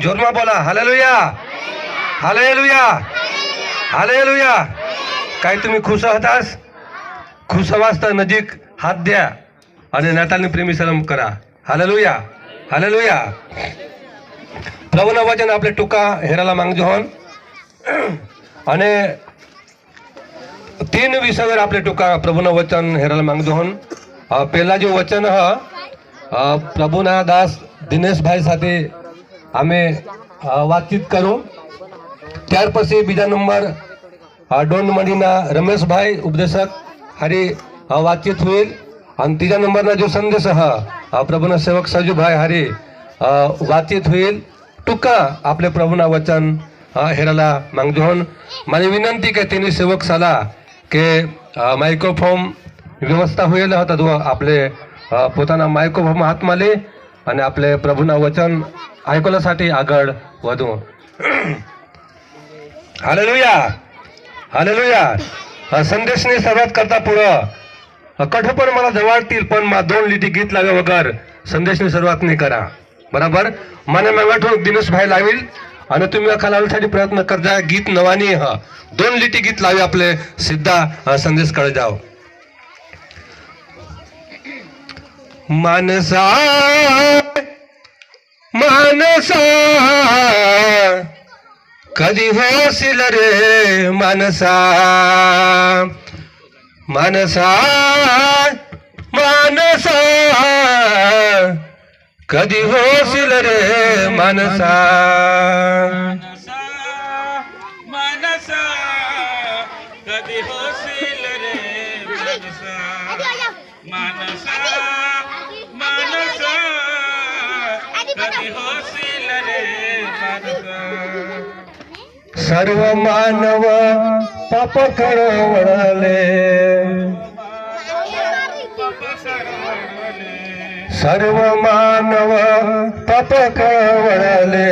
जोरमा बोला hallelujah. Hallelujah. Hallelujah. काय तुम्ही खुश आहात? आज खुश वाजता नजीक हात द्या आणि नाताने प्रेमी सलम करा. हालेलुया. हालेलुया. प्रभू वचन आपले टुका हेराला मागजोहन. आणि तीन विषयावर आपले टुका प्रभू वचन हेराला जो वचन हा વચન दास दिनेश भाई સાથે અમે વાતચીત કરો. ત્યાર પછી બીજા નંબર ડોન મણીના રમેશભાઈ ઉપદેશક હારી વાતચીત હોईल અને ત્રીજા નંબરના જો સંદેશ હા પ્રભુના સેવક સજુભાઈ હારી વાતચીત હોईल ટૂંકા આપણે પ્રભુના વચન હેરાલા માંગજો હોન. મારી વિનંતી કે તેની સેવક સલાહ કે માઇક્રોફોર્મ વ્યવસ્થા હોયેલ હતા તો આપણે પોતાના માઇક્રોફોર્મ હાથમાં લે અને આપણે પ્રભુના વચન ऐकण्यासाठी आगळ वधून हालेलुया. हालेलुया. संदेशने सर्वात करता पुढं. कठोर मला जवळतील पण मा दोन लिटी गीत लावे वगर. संदेशने सुरुवात नाही करा. बरोबर? मना मेंगाठून दिनेश भाई लावील. आणि तुम्ही अखा प्रयत्न करता गीत नवानी ह. दोन लिटी गीत लावे आपले. सिद्धा संदेशकडे जाव मानसा માનસા કદી હોશિલ રે માનસા? માનસા માનસા કદી હોશિલ રે માનસા? सर्व मानव पाप वळले सर्व मानव पाप वळले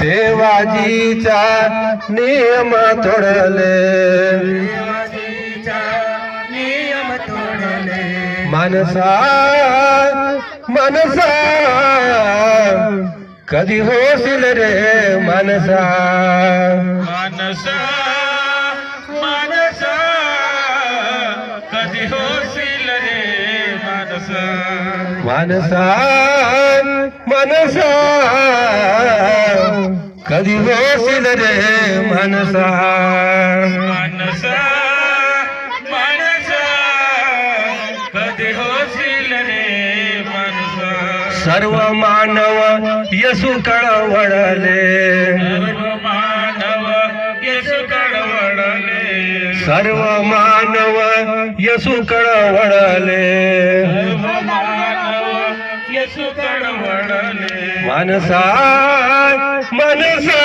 देवाजीचा नियम तोडले. नियम ಮನಸ ಕದಿಹೋಸಿಲರೆ ಮನಸ ಮನಸ ಮನಸ ಕದಿಹೋಸಿಲರೆ ಮನಸ ಮನಸ ಮನಸ ಕದಿಹೋಸಿಲರೆ ಮನಸ ಮನಸ सर्व मानव यसु कळवळले. सर्व मानव यसु कळवळले. मानसा मनसा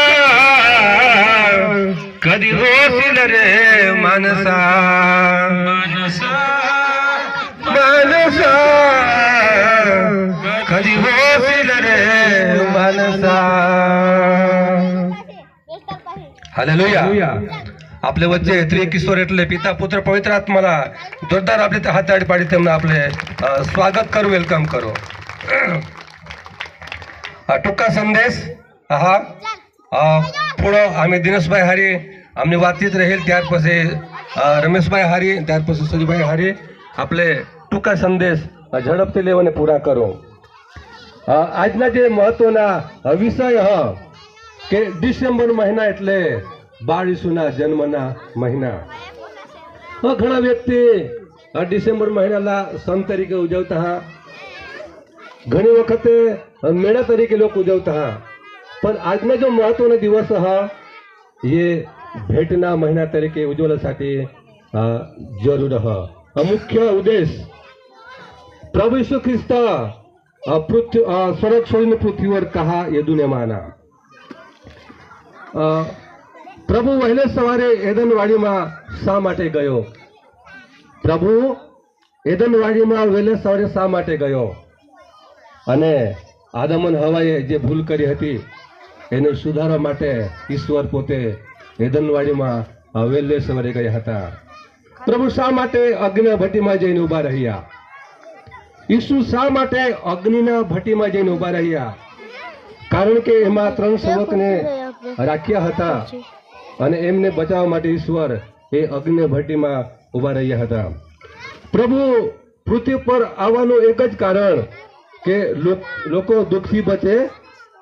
कधी होतील रे मानसा हालेलुया आपले वच्चे त्रिकिशोर એટલે પિતા પુત્ર પવિત્ર આત્માના જોરદાર આપણે તે હાથ તાળી પાડી તેમને આપણે અ, સ્વાગત કરો વેલકમ કરો આ ટૂંકા સંદેશ હા અ, થોડો અમે દિનેશભાઈ હારી અમને વાતચીત રહેલ ત્યાર પછી અ, રમેશભાઈ હારી ત્યાર પછી સુજીભાઈ હારી આપણે ટૂંકા સંદેશ અ, ઝડપથી લેવાને પૂરા કરો અ, આજના જે મહત્વના અ, વિષય હ કે ડિસેમ્બર મહિના એટલે બાળ જન્મના મહિના. ઘણા વ્યક્તિ ડિસેમ્બર મહિનાના સન તરીકે ઉજવતા હા. ઘણી વખતે મેળા તરીકે લોકો ઉજવતા હા. પણ આજના જો મહત્વનો દિવસ હા, એ ભેટના મહિના તરીકે ઉજવવાसाठी જરૂર હ. મુખ્ય ઉદ્દેશ પ્રભુ ઈસુ ખ્રિસ્ત પૃથ્વી સ્વર્ગ છોડીને પૃથ્વીवर कहा ये પ્રભુ વહેલે સવારે એદનવાડીમાં શા માટે ગયો? પ્રભુ એદનવાડીમાં વહેલે સવારે શા માટે ગયો? અને આદમન હવાએ જે ભૂલ કરી હતી એને સુધારવા માટે ઈશ્વર પોતે એદનવાડીમાં વહેલે સવારે ગયા હતા. પ્રભુ શા માટે અગ્નિ ભટ્ટીમાં જઈને ઊભા રહ્યા? ઈસુ શા માટે અગ્નિના ભટ્ટીમાં જઈને ઊભા રહ્યા? કારણ કે એમાં ત્રણ સેવકને રાખ્યા હતા. અને એમને બચાવવા માટે ઈશ્વર એ અગ્નિ ભટ્ટીમાં ઊભા રહ્યા હતા. પ્રભુ, પૃથ્વી પર આવવાનું એક જ કારણ કે લોકો દુઃખથી બચે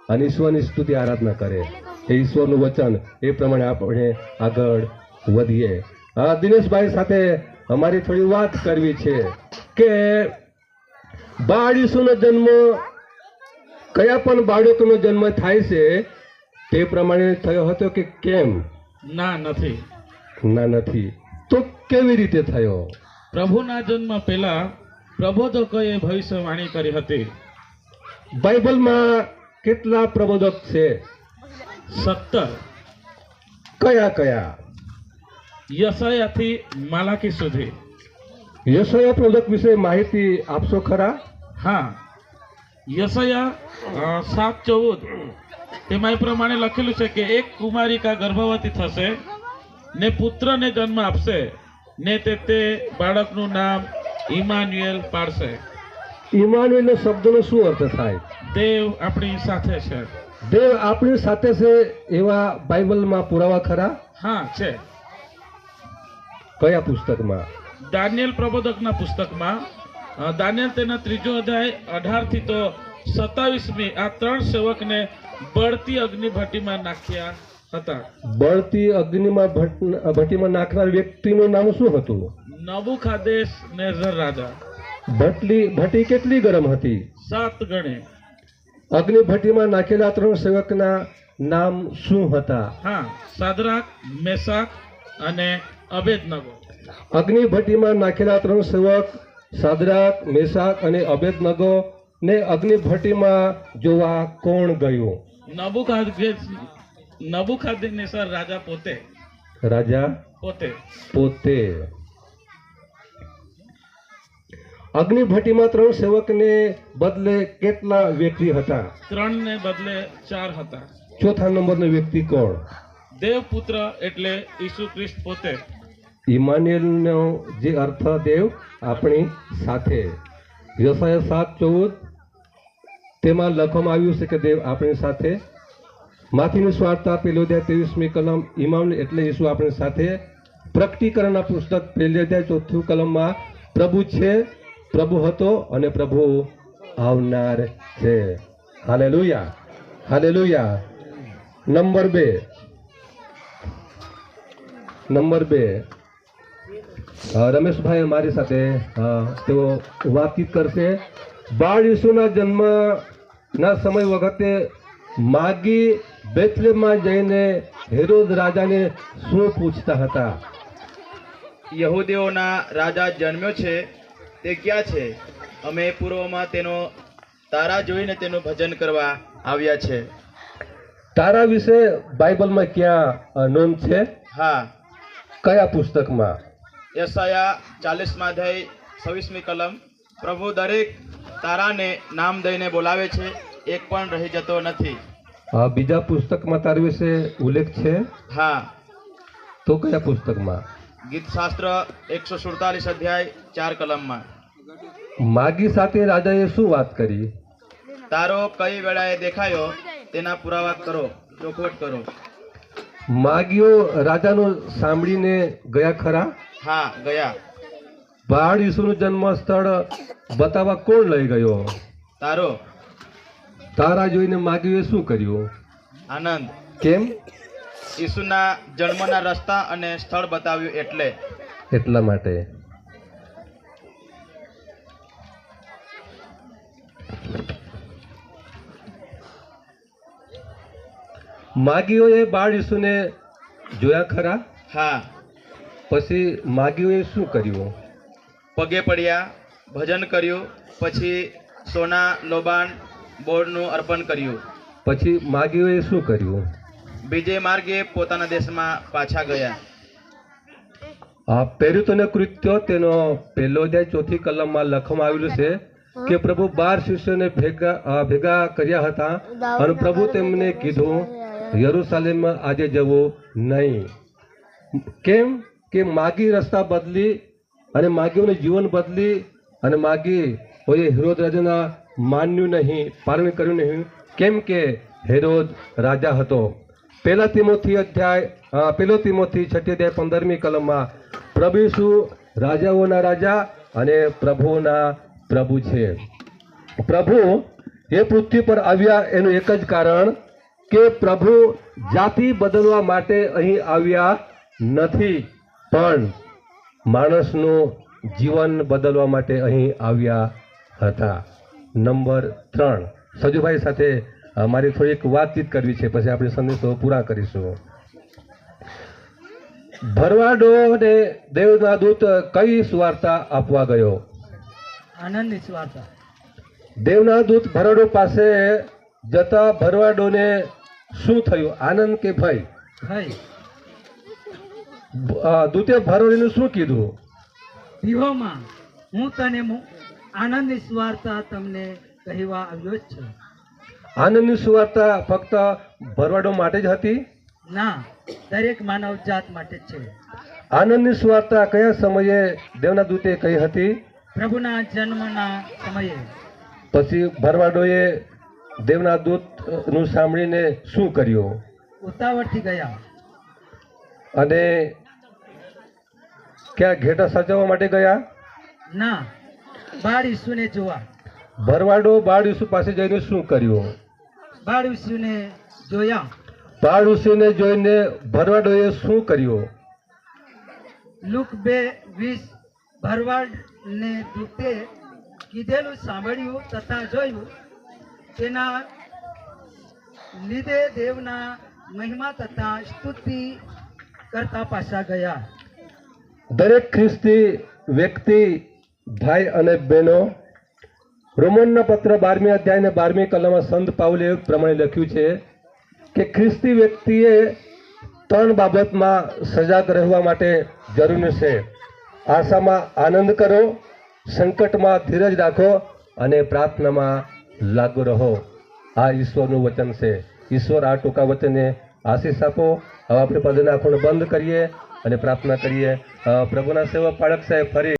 અને ઈશ્વરની સ્તુતિ આરાધના કરે. એ ઈશ્વરનું વચન એ પ્રમાણે આપણે આગળ વધીએ. આ દિનેશભાઈ સાથે અમારી થોડી વાત કરવી છે કે બાળ ઈસુનો જન્મ, કયા પણ બાળકનો જન્મ થાય છે તે પ્રમાણે થયો હતો કે કેમ? ના નથી. ના નથી. તો કેવી રીતે થયો? પ્રભુના જન્મ પહેલા પ્રબોધકોએ ભવિષ્યવાણી કરી હતી. બાઇબલમાં કેટલા પ્રબોધક છે? સત્તર. કયા કયા? યશયાથી માલાકી સુધી. યશયા પ્રબોધક વિશે માહિતી આપશો ખરા? હા. યશયા સાત ચૌદ. તેમાં એ પ્રમાણે લખેલું છે કે એક કુમારિકા ગર્ભવતી થશે ને પુત્રને જન્મ આપશે ને તે તે બાળકનું નામ ઇમાન્યુએલ પાડશે. ઇમાન્યુએલ શબ્દનો શું અર્થ થાય? દેવ આપણી સાથે છે. દેવ આપણી સાથે છે એવા બાઇબલમાં પુરાવા ખરા? હા છે. કયા પુસ્તકમાં? દાનિયેલ પ્રબોધકના પુસ્તકમાં. દાનિયલ તેના ત્રીજો અધ્યાય અઢારથી તો સત્તાવીસમી આ ત્રણ સેવકને બળતી અગ્નિ ભટ્ટીમાં નાખ્યા હતા. બળતી અગ્નિમાં ભટ્ટ- ભટ્ટીમાં નાખનાર વ્યક્તિનું નામ શું હતું? નબુખાદેશ નેઝર રાજા. ભટલી ભટ્ટી કેટલી ગરમ હતી? સાત ગણે. અગ્નિ ભટ્ટીમાં નાખેલા ત્રણ સેવકના નામ શું હતા? હા સાદરાક મેસાક અને અભેદનગો અગ્નિ ભટ્ટીમાં નાખેલા ત્રણ સેવક સાદરાક મેસાક અને અભેદનગો ને અગ્નિ ભટ્ટીમાં જોવા કોણ ગયું? નબુખાદેનેસર રાજા પોતે રાજા પોતે પોતે અગ્નિ ભટ્ટીમાં ત્રણ સેવકને બદલે કેટલા વ્યક્તિ હતા ત્રણ ને બદલે ચાર હતા ચોથા નંબરનો વ્યક્તિ કોણ દેવપુત્ર એટલે ઈસુ ખ્રિસ્ત પોતે ઇમાન્યુએલનો જે અર્થ દેવ આપણી સાથે યશાય સાત ચૌદ તેમાં લખવામાં આવ્યું છે કે દેવ આપણી સાથે માથીની સ્વાર્થતા પેલો અધ્યાય ત્રેવીસમી કલમ ઇમામ એટલે ઈસુ આપણી સાથે પ્રકટીકરણના પુસ્તક પહેલી અધ્યાય ચોથું કલમમાં, પ્રભુ છે, પ્રભુ હતો અને પ્રભુ આવનાર છે. હાલે લુયા હાલે લુયા નંબર બે. નંબર બે. રમેશભાઈ મારી સાથે તેઓ વાતચીત કરશે. બાળ ઈસુના જન્મના સમય વખતે માગી બેથલેમાં જઈને હેરોદ રાજાને શું પૂછતા હતા? યહૂદીઓના રાજા જન્મ્યો છે તે ક્યાં છે? અમે પૂર્વમાં તેનો તારા જોઈને તેનું ભજન કરવા આવ્યા છે. તારા વિશે બાઇબલમાં ક્યાં નોંધ છે? હા. કયા પુસ્તકમાં? યસાયા ચાલીસમાં અધ્યાય છવ્વીસમી કલમ. પ્રભુ દરેક તારાને નામ દઈને બોલાવે છે એક પણ રહી જતો નથી. બીજા પુસ્તકમાં તારા વિશે ઉલ્લેખ છે? હા. તો કયા પુસ્તકમાં? ગીતશાસ્ત્ર એકસો સુડતાલીસ અધ્યાય ચાર કલમમાં. માગી સાથે રાજાએ શું વાત કરી? તારો કઈ વેળાએ દેખાયો તેના પુરાવા કરો ચોખવટ કરો. માગીઓ રાજાનું સાંભળીને ગયા ખરા? હા ગયા. બાળ ઈસુનું જન્મ સ્થળ બતાવવા કોણ લઈ ગયો? તારો. તારા જોઈને માગીઓએ શું કર્યું? આનંદ. કેમ? ઈસુના જન્મના રસ્તા અને સ્થળ બતાવ્યું એટલે. એટલા માટે. માગીઓએ બાળ ઈસુને જોયા ખરા? હા. પછી માગીઓએ શું કર્યું? પગે પડ્યા ભજન કર્યું પછી સોના લોબાન બોર્ડનું અર્પણ કર્યું. પછી માગીઓએ શું કર્યું? બીજે માર્ગે પોતાના દેશમાં પાછા ગયા. આ પેરુતને કૃત્યો તેનો પહેલો અધ્યાય ચોથી કલમમાં લખવામાં આવેલું છે કે પ્રભુ બાર શિષ્યોને ભેગા ભેગા કર્યા હતા અને પ્રભુ તેમને કીધું યરુસાલેમમાં આજે જવું નહીં. કેમ? કે માગી રસ્તા બદલી અને માગીઓને જીવન બદલી અને માગી કોઈએ હિરોદ રાજાના માન્યું નહીં પાલન કર્યું નહીં. કેમ કે હેરોદ રાજા હતો. પહેલા તિમોથી અધ્યાય પેલો તિમોથી છઠ્ઠી અધ્યાય પંદરમી કલમમાં પ્રભુ શું રાજાઓના રાજા અને પ્રભુના પ્રભુ છે. પ્રભુ એ પૃથ્વી પર આવ્યા એનું એક જ કારણ કે પ્રભુ જાતિ બદલવા માટે અહીં આવ્યા નથી. પણ માણસનું જીવન બદલવા માટે અહીં આવ્યા હતા. નંબર ત્રણ. સજુભાઈ સાથે મારી થોડીક વાતચીત કરવી છે. પછી આપણે સંદેશો પૂરા કરીશું. ભરવાડો ને દેવના દૂત કઈ સુવાર્તા આપવા ગયો? આનંદની વાર્તા દેવના દૂત ભરવાડો પાસે જતા ભરવાડોને શું થયું? આનંદ કે ભય? ભાઈ અ, દૂતે ભરવાડીનું શું કીધું? વિહોમાં હું તને આનંદની વાર્તા તમને કહેવા આવ્યો જ છું. આનંદની સુવાર્તા ફક્ત ભરવાડો માટે જ હતી? ના દરેક માનવ જાત માટે છે. આનંદની સુવાર્તા કયા સમયે દેવના દૂતે કહી હતી? પ્રભુના જન્મના સમયે. પછી ભરવાડોએ દેવના દૂતનું સાંભળીને શું કર્યું? ઉતાવળથી ગયા. અને ક્યાં ઘેટા સજાવવા માટે ગયા? ના બાળ ઈસુને જોવા. ભરવાડો બાળ ઈસુ પાસે જઈને શું કર્યું? બાળ ઈસુને જોયા. બાળ ઈસુને જોઈને ભરવાડોએ શું કર્યું? લુક બે વીસ ભરવાડને દૂતે કીધેલું સાંભળ્યું તથા જોયું. તેના લીધે દેવના મહિમા તથા સ્તુતિ કરતા પાછા ગયા. દરેક ખ્રિસ્તી વ્યક્તિ, ભાઈ અને બહેનો, રોમનના પત્ર બારમી અધ્યાય અને બારમી કલમમાં સંત પાઉલે પ્રમાણે લખ્યું છે કે ખ્રિસ્તી વ્યક્તિએ ત્રણ બાબતમાં સજાગ રહેવા માટે જરૂરી છે. આશામાં આનંદ કરો, સંકટમાં ધીરજ રાખો અને પ્રાર્થનામાં લાગુ રહો. આ ઈશ્વરનું વચન છે. ઈશ્વર આ ટૂંકા વચને આશીષ આપો. હવે આપણે પદના ખૂણ બંધ કરીએ અને પ્રાર્થના કરીએ. પ્રભુના સેવક પાળક સાહેબ ફરી